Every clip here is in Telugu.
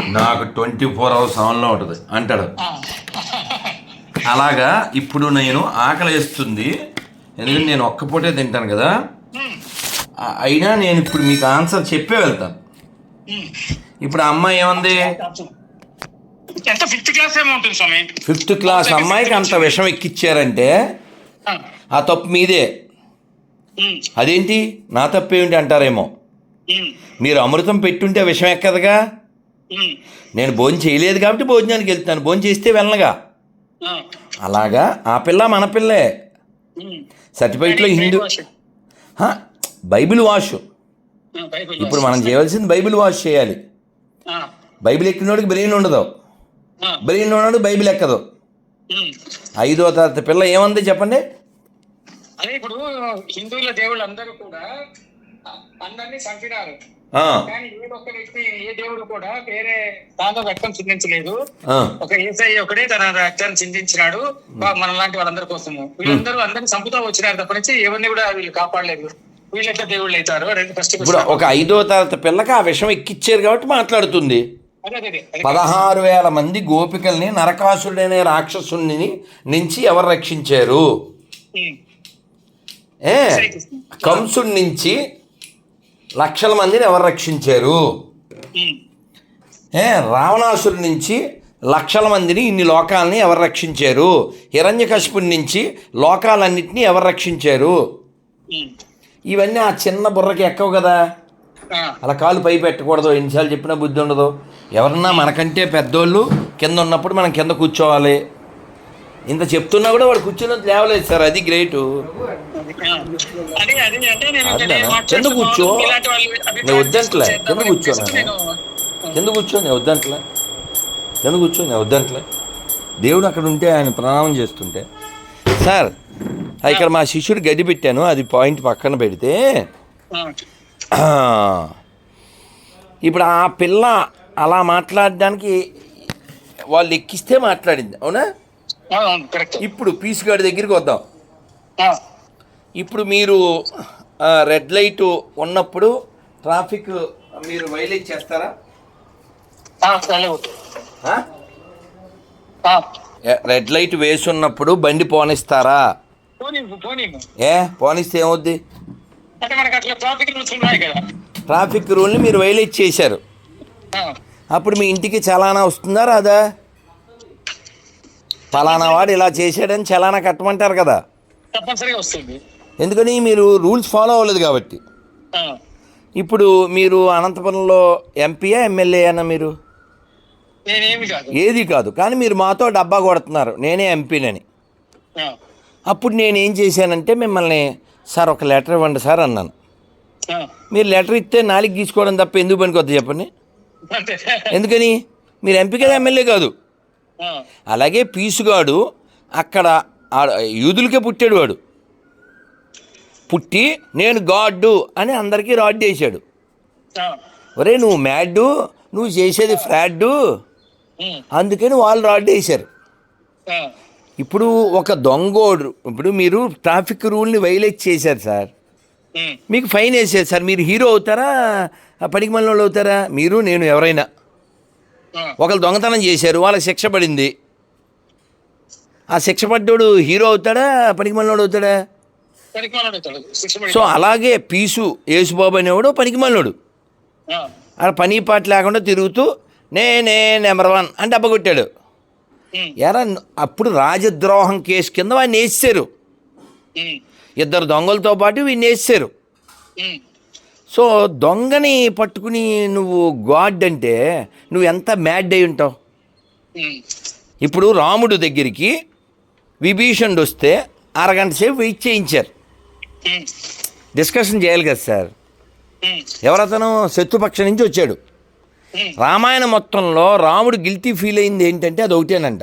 నాకు ట్వంటీ ఫోర్ అవర్స్ ఆన్లో ఉంటుంది అంటాడు. అలాగా ఇప్పుడు నేను ఆకలి వేస్తుంది. ఎందుకంటే నేను ఒక్క పూటే తింటాను కదా. అయినా నేను ఇప్పుడు మీకు ఆన్సర్ చెప్పే వెళ్తాను. ఇప్పుడు ఆ అమ్మాయి ఏమంది? ఫిఫ్త్ క్లాస్ స్వామి. ఫిఫ్త్ క్లాస్ అమ్మాయికి అంత విషం ఎక్కిచ్చారంటే ఆ, తప్పు మీదే. అదేంటి? నా తప్పు ఏమిటి అంటారేమో మీరు అమృతం పెట్టుంటే విషం ఎక్కదుగా? నేను భోజనం చేయలేదు కాబట్టి భోజనానికి వెళ్తాను భోజనం చేస్తే వెళ్ళగా అలాగా? ఆ పిల్ల మన పిల్లే. సర్టిఫికెట్లో హిందూ బైబిల్ వాష్. ఇప్పుడు. మనం చేయవలసింది బైబిల్ వాష్ చేయాలి. బైబిల్ ఎక్కినోడికి బ్రెయిన్ ఉండదు. బ్రెయిన్ ఉన్నాడు బైబిల్ ఎక్కదు. ఐదో తరగతి పిల్ల ఏముంది చెప్పండి? అదే ఇప్పుడు హిందువుల దేవుళ్ళు అందరూ కూడా అందరినీ చంపినారు. కానీ ఏ ఒక్క వ్యక్తి ఏ దేవుడు కూడా వేరే దాంతో రక్తం చిందించలేదు. ఒక ఒకడే తన రక్తాన్ని చిందించినాడు. మన లాంటి వాళ్ళందరి కోసము. వీళ్ళందరూ అందరిని చంపుతూ వచ్చినారు తప్ప నుంచి ఎవరిని కూడా వీళ్ళు కాపాడలేదు. వీళ్ళెట్లా దేవుళ్ళు అవుతారు ఫస్ట్ ఇప్పుడు ఒక ఐదో తరగతి పిల్లకి ఆ విషయం ఎక్కిచ్చారు కాబట్టి మాట్లాడుతుంది. పదహారు వేల మంది గోపికల్ని నరకాసురుడనే రాక్షసుని నుంచి ఎవరు రక్షించారు. ఏ? కంసుడి నుంచి లక్షల మందిని ఎవరు రక్షించారు? రావణాసురుడి నుంచి లక్షల మందిని ఇన్ని లోకాలని ఎవరు రక్షించారు? హిరణ్యకశిపుడి నుంచి లోకాలన్నింటినీ ఎవరు రక్షించారు. ఇవన్నీ ఆ చిన్న బుర్రకి ఎక్కవు కదా? అలా కాలు పై పెట్టకూడదు ఎన్నిసార్లు చెప్పినా బుద్ధి ఉండదు. ఎవరన్నా మనకంటే పెద్దోళ్ళు కింద ఉన్నప్పుడు మనం కింద కూర్చోవాలి. ఇంత చెప్తున్నా కూడా వాడు కూర్చుని లేవలేదు సార్ అది గ్రేటు. కింద కూర్చో. నేను వద్దంట్లే. కింద కూర్చో. నేను కింద కూర్చో నేను వద్దంట్లే కింద కూర్చో నేను వద్దంట్లే దేవుడు అక్కడ ఉంటే ఆయన ప్రణామం చేస్తుంటే సార్ ఇక్కడ మా శిష్యుడు గది పెట్టాను అది పాయింట్ పక్కన పెడితే ఇప్పుడు ఆ పిల్ల అలా మాట్లాడడానికి వాళ్ళు ఎక్కిస్తే మాట్లాడింది అవునా ఇప్పుడు పీస్ గారి దగ్గరికి వద్దాం. ఇప్పుడు మీరు రెడ్ లైట్ ఉన్నప్పుడు ట్రాఫిక్ మీరు వైలేట్ చేస్తారా? రెడ్ లైట్ వేసి ఉన్నప్పుడు బండి పోనిస్తారా? ఏ పోనిస్తే ఏమవుద్ది? ట్రాఫిక్ రూల్ని మీరు వైలేట్ చేశారు. అప్పుడు మీ ఇంటికి చలానా వస్తుందా రాదా? ఫలానా వాడు ఇలా చేశాడని చలానా కట్టమంటారు కదా. తప్పనిసరిగా వస్తుంది. ఎందుకని మీరు రూల్స్ ఫాలో అవ్వలేదు కాబట్టి. ఇప్పుడు మీరు అనంతపురంలో ఎంపీయా ఎమ్మెల్యే అన్న మీరు? ఏది కాదు. కానీ మీరు మాతో డబ్బా కొడుతున్నారు. నేనే ఎంపీనని. అప్పుడు నేను ఏం చేశానంటే మిమ్మల్ని సార్ ఒక లెటర్ ఇవ్వండి సార్ అన్నాను. మీరు లెటర్ ఇస్తే నాలుగు గీసుకోవడం తప్ప ఎందుకు పనికొద్ది చెప్పండి? అంతే. ఎందుకని? మీరు ఎంపీ కదా ఎమ్మెల్యే కాదు. అలాగే పీసుగాడు అక్కడ యూదులకే పుట్టాడు వాడు. పుట్టి నేను గాడ్డు అని అందరికీ రాడ్ చేశాడు. ఒరే నువ్వు మ్యాడ్డు నువ్వు చేసేది ఫ్రాడ్డు అందుకని వాళ్ళు రాడ్ వేశారు ఆ, ఇప్పుడు ఒక దొంగోడు ఇప్పుడు మీరు ట్రాఫిక్ రూల్ని వైలేట్ చేశారు సార్. మీకు ఫైన్ వేసేది సార్. మీరు హీరో అవుతారా? పనికి మనోళ్ళు అవుతారా? మీరు నేను ఎవరైనా. ఒకళ్ళు దొంగతనం చేశారు వాళ్ళకి శిక్ష పడింది. ఆ శిక్ష పడ్డోడు హీరో అవుతాడా పనికి మనోడు అవుతాడా. సో అలాగే పీసు యేసుబాబు అనేవాడు పనికి మనోడు ఆ, ఆడ పని పాట లేకుండా తిరుగుతూ నేనే నెంబర్ వన్ అని డబ్బ కొట్టాడు. ఉమ్, ఎరా అప్పుడు రాజద్రోహం కేసు కింద వాడిని వేసారు ఇద్దరు దొంగలతో పాటు వీడిని వేసారు సో దొంగని పట్టుకుని నువ్వు గాడ్ అంటే నువ్వు ఎంత మ్యాడ్ అయి ఉంటావు? ఇప్పుడు రాముడు దగ్గరికి విభీషణుడు వస్తే అరగంట సేపు వెయిట్ చేయించారు. డిస్కషన్ చేయాలి కదా సార్. ఎవరతను? శత్రుపక్షం నుంచి వచ్చాడు. రామాయణ మొత్తంలో రాముడు గిల్టీ ఫీల్ అయింది ఏంటంటే అది ఒకటేనంట.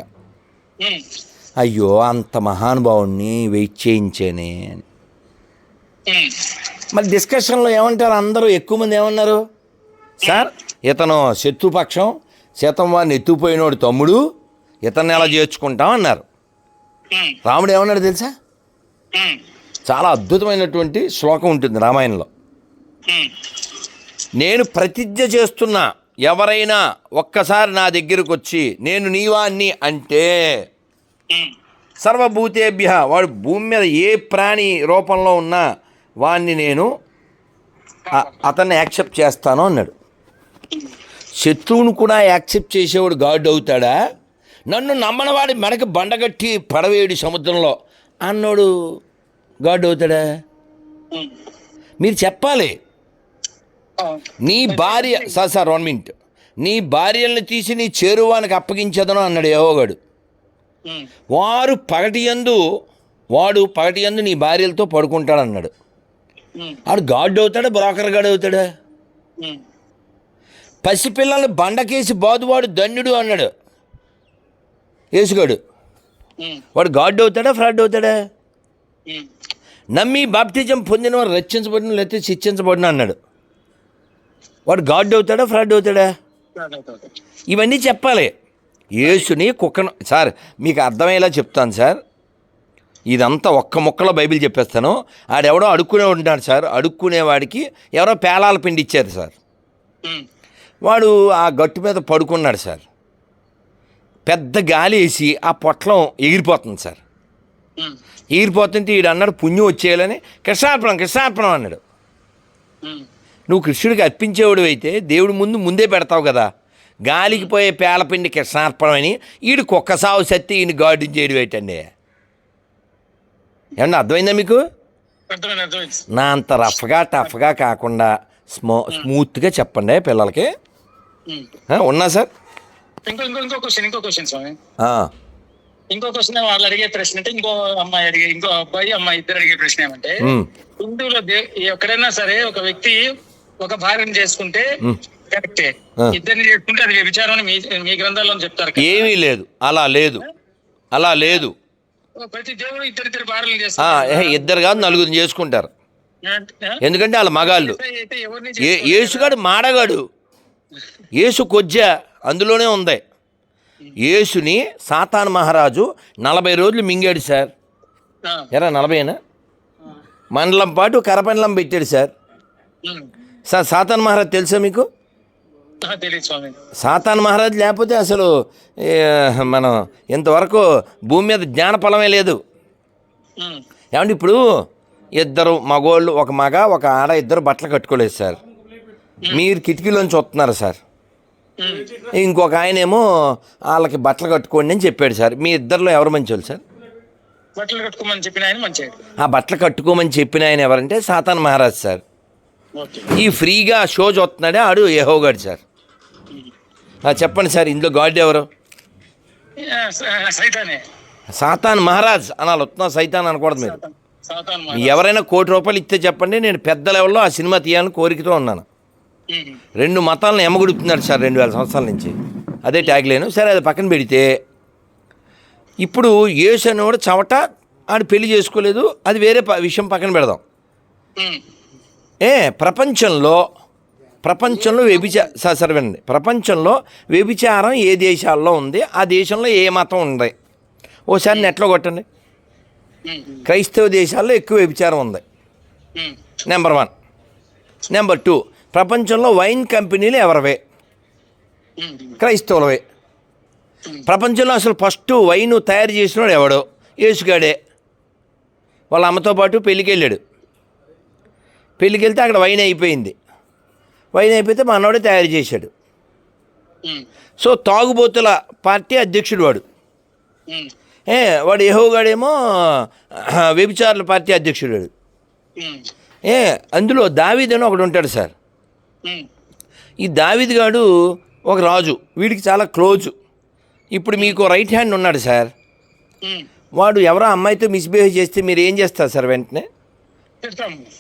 అయ్యో అంత మహానుభావుణ్ణి వెయిట్ చేయించేనే అని. మరి డిస్కషన్లో ఏమంటారు? అందరూ ఎక్కువ మంది ఏమన్నారు? సార్ ఇతను శత్రుపక్షం శతం వారిని ఎత్తుపోయినోడు తమ్ముడు ఇతన్ని ఎలా చేర్చుకుంటాం అన్నారు. రాముడు ఏమన్నాడు తెలుసా? చాలా అద్భుతమైనటువంటి శ్లోకం ఉంటుంది రామాయణంలో. నేను ప్రతిజ్ఞ చేస్తున్నా ఎవరైనా ఒక్కసారి నా దగ్గరకు వచ్చి నేను నీవాణ్ణి అంటే సర్వభూతేభ్య వాడు భూమి మీద ఏ ప్రాణి రూపంలో ఉన్నా వాణ్ణి నేను అతన్ని యాక్సెప్ట్ చేస్తాను అన్నాడు. శత్రువును కూడా యాక్సెప్ట్ చేసేవాడు గాడ్ అవుతాడా? నన్ను నమ్మనవాడి మెడకి బండగట్టి పడవేయుడి సముద్రంలో అన్నోడు గాడ్ అవుతాడా. మీరు చెప్పాలి. నీ భార్య సార్ సార్ వన్ మినిట్. నీ భార్యల్ని తీసి నీ చేరువానికి అప్పగించదను అన్నాడు యోగాడు వారు పగటి యందు వాడు పగటి యందు నీ భార్యలతో పడుకుంటాడు అన్నాడు ఉమ్, ఆడు గాడ్ అవుతాడా బ్రోకర్ గాడు అవుతాడా. పసిపిల్లల్ని బండకేసి బాదువాడు ధన్యుడు అన్నాడు. యేసుగాడు. వాడు గాడ్ అవుతాడా ఫ్రాడ్ అవుతాడా. నమ్మి బాప్తిజం పొందిన వారు రక్షించబడిన లేకపోతే శిక్షించబడిన అన్నాడు. వాడు గాడ్ అవుతాడా ఫ్రాడ్ అవుతాడా. ఇవన్నీ చెప్పాలి. యేసుని కుక్కను సార్ మీకు అర్థమయ్యేలా చెప్తాను సార్. ఇదంతా ఒక్క ముక్కలో బైబిల్ చెప్పేస్తాను. ఆడెవడో అడుక్కునే ఉంటాడు సార్. అడుక్కునేవాడికి ఎవరో పేలాల పిండి ఇచ్చారు సార్. వాడు ఆ గట్టు మీద పడుకున్నాడు సార్. పెద్ద గాలి వేసి ఆ పొట్లం ఎగిరిపోతుంది సార్. ఎగిరిపోతుంటే ఈడు అన్నాడు పుణ్యం వచ్చేయాలని కృష్ణార్పణం కృష్ణార్పణం అన్నాడు. నువ్వు కృష్ణుడికి అర్పించేవాడు అయితే దేవుడి ముందు ముందే పెడతావు కదా. గాలికి పోయే పేలపిండి కృష్ణార్పణం అని ఈడు కుక్క సాగు సత్తి ఈయన గార్డెన్ చేయడం ఏంటండి? ఏమన్నా అర్థమైందా మీకు? నా అంత రఫ్గా టఫ్గా కాకుండా స్మూ స్మూత్గా చెప్పండి పిల్లలకి. ఉన్నా సార్? ఇంకో ఇంకో ఇంకో క్వశ్చన్ ఇంకో క్వశ్చన్ స్వామి. ఆ, ఇంకో క్వశ్చన్ వాళ్ళు అడిగే ప్రశ్న అంటే ఇంకో అమ్మాయి అడిగే ఇంకో అబ్బాయి అమ్మాయి ఇద్దరు అడిగే ప్రశ్న ఏమంటే హిందువులో ఎక్కడైనా సరే ఒక వ్యక్తి ఒక భార్యను చేసుకుంటే. కరెక్టే. ఇద్దరిని చేసుకుంటే అది వ్యభిచారం మీ మీ గ్రంథాల్లో చెప్తారు. ఏమీ లేదు. అలా లేదు. అలా లేదు. ఇద్దరు కాదు నలుగురు చేసుకుంటారు. ఎందుకంటే వాళ్ళ మగాళ్ళు. అయితే ఎవరిని ఏ చేసుకోలేరు. యేసుగాడు మాడగాడు. యేసు కొజ్జ అందులోనే ఉంది. యేసుని సాతాన్ మహారాజు నలభై రోజులు మింగాడు సార్. ఎరా నలభైనా? మండలం పాటు కరపండలం పెట్టాడు సార్. సార్ సాతాన్ మహారాజ్ తెలుసా మీకు? సాతాన్ మహారాజ్ లేకపోతే అసలు మనం ఇంతవరకు భూమి మీద జ్ఞానఫలమే లేదు. ఉమ్, ఏమంటే ఇప్పుడు ఇద్దరు మగోళ్ళు ఒక మగ ఒక ఆడ ఇద్దరు బట్టలు కట్టుకోలేదు సార్. మీరు కిటికీలోంచి వస్తున్నారు సార్. ఇంకొక ఆయన ఏమో వాళ్ళకి బట్టలు కట్టుకోండి అని చెప్పాడు సార్. మీ ఇద్దరిలో ఎవరు మంచోళ్ళు సార్? బట్టలు కట్టుకోమని చెప్పిన ఆయన ఆ బట్టలు కట్టుకోమని చెప్పిన ఆయన ఎవరంటే సాతాన్ మహారాజ్ సార్. ఈ ఫ్రీగా షో చూస్తున్నాడే ఆడు యహోగాడు సార్. చెప్పండి సార్ ఇందులో గాడ్ ఎవరు? సైతానే. సాతాన్ మహారాజ్ అనాలి వస్తున్నా సైతాన్ అనకూడదు మీరు. ఎవరైనా కోటి రూపాయలు ఇస్తే చెప్పండి నేను పెద్ద లెవెల్లో ఆ సినిమా తీయాలని కోరికతో ఉన్నాను. రెండు మతాలను ఎమ్మగుడుపుతున్నాడు సార్ రెండు వేల సంవత్సరాల నుంచి. అదే ట్యాగ్ లేను. సరే అది పక్కన పెడితే ఇప్పుడు యేసు అనేవాడు చవట ఆడు పెళ్ళి చేసుకోలేదు అది వేరే విషయం పక్కన పెడదాం. ఏ ప్రపంచంలో ప్రపంచంలో వ్యభిచా సార్ వినండి ప్రపంచంలో వ్యభిచారం ఏ దేశాల్లో ఉంది? ఆ దేశంలో ఏ మతం ఉంది? ఓసారి నెట్లో కొట్టండి. క్రైస్తవ దేశాల్లో ఎక్కువ వ్యభిచారం ఉంది. నెంబర్ వన్ నెంబర్ టూ ప్రపంచంలో వైన్ కంపెనీలు ఎవరివే? క్రైస్తవులవే. ప్రపంచంలో అసలు ఫస్ట్ వైన్ తయారు చేసినాడు ఎవడో? యేసుగాడే. వాళ్ళ అమ్మతో పాటు పెళ్ళికి వెళ్ళాడు పెళ్ళికి వెళ్తే అక్కడ వైన్ అయిపోయింది. వైన్ అయిపోతే మనోడే తయారు చేశాడు. సో తాగుబోతుల పార్టీ అధ్యక్షుడు వాడు. ఏ వాడు యెహోవాడేమో వ్యభిచారుల పార్టీ అధ్యక్షుడు వాడు. ఏ అందులో దావీద్ అని ఒకడు ఉంటాడు సార్. ఈ దావీద్ గాడు ఒక రాజు వీడికి చాలా క్లోజ్. ఇప్పుడు మీకు రైట్ హ్యాండ్ ఉన్నాడు సార్. వాడు ఎవరో అమ్మాయితో మిస్బిహేవ్ చేస్తే మీరు ఏం చేస్తారు సార్ వెంటనే?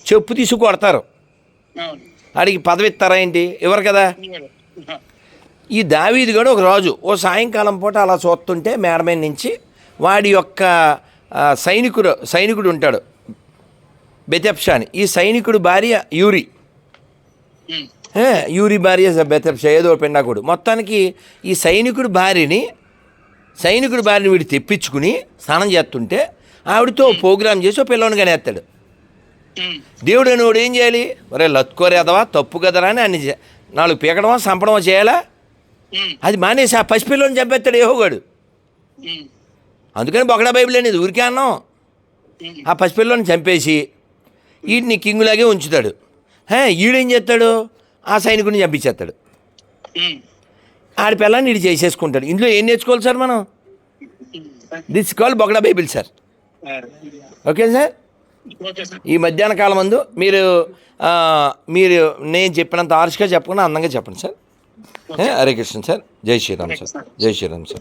చెప్పు తీసి కొడతారు. ఆడికి పదవి ఇస్తారా ఏంటి? ఇవ్వరు కదా? ఈ దావీది గడు ఒక రాజు. ఓ సాయంకాలం పూట అలా చూస్తుంటే మేడ మీద నుంచి వాడి యొక్క సైనికుడు సైనికుడు ఉంటాడు. బెతెప్షాని. ఈ సైనికుడు భార్య యూరి. యూరి భార్య బెతెప్షా ఏదో పెండాకుడు మొత్తానికి ఈ సైనికుడు భార్యని సైనికుడి భార్యని వీడు తెప్పించుకుని స్నానం చేస్తుంటే ఆవిడతో ప్రోగ్రామ్ చేసి ఓ పిల్లవని ఉమ్, దేవుడు వాడు ఏం చేయాలి? ఒరే లత్కోరేదవా తప్పు కదరా అని అన్ని నాలుగు పీకడమో చంపడమో చేయాలా? అది మానేసి ఆ పసిపిల్లని చంపేస్తాడు ఏహోగాడు అందుకని బొకడా బైబిల్ అనేది ఊరికే అన్నాం. ఆ పసిపిల్లని చంపేసి వీడిని కింగులాగే ఉంచుతాడు. హే ఈడేం చేస్తాడు? ఆ సైనికుడిని చంపించేస్తాడు. ఆడి పిల్లని ఈడు చేసేసుకుంటాడు. ఇందులో ఏం నేర్చుకోవాలి సార్ మనం. దిస్ కాల్ బొకడా బైబిల్ సార్ ఓకే సార్ ఈ మధ్యాహ్న కాలం మందు మీరు మీరు నేను చెప్పినంత ఆర్ష్గా చెప్పకుండా అందంగా చెప్పండి సార్. హరే కృష్ణ సార్. జై శ్రీరామ్ సార్. జై శ్రీరామ్ సార్.